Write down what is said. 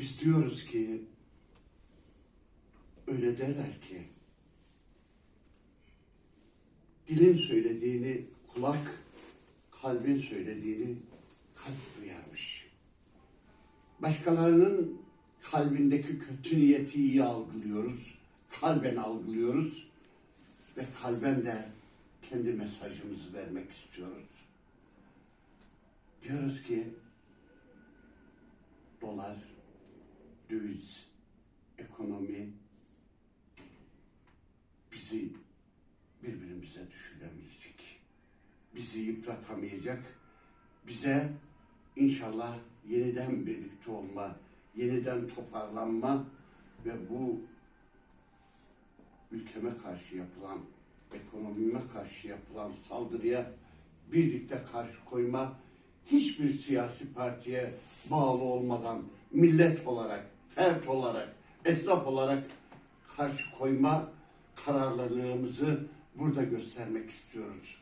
Biz diyoruz ki öyle derler ki dilin söylediğini kulak, kalbin söylediğini kalp duyarmış. Başkalarının kalbindeki kötü niyeti iyi algılıyoruz, kalben algılıyoruz ve kalben de kendi mesajımızı vermek istiyoruz. Diyoruz ki dolar, döviz, ekonomi bizi birbirimize düşüremeyecek. Bizi yıpratamayacak. Bize inşallah yeniden birlikte olma, yeniden toparlanma ve bu ülkeme karşı yapılan, ekonomime karşı yapılan saldırıya birlikte karşı koyma, hiçbir siyasi partiye bağlı olmadan millet olarak, fert olarak, esnaf olarak karşı koyma kararlılığımızı burada göstermek istiyoruz.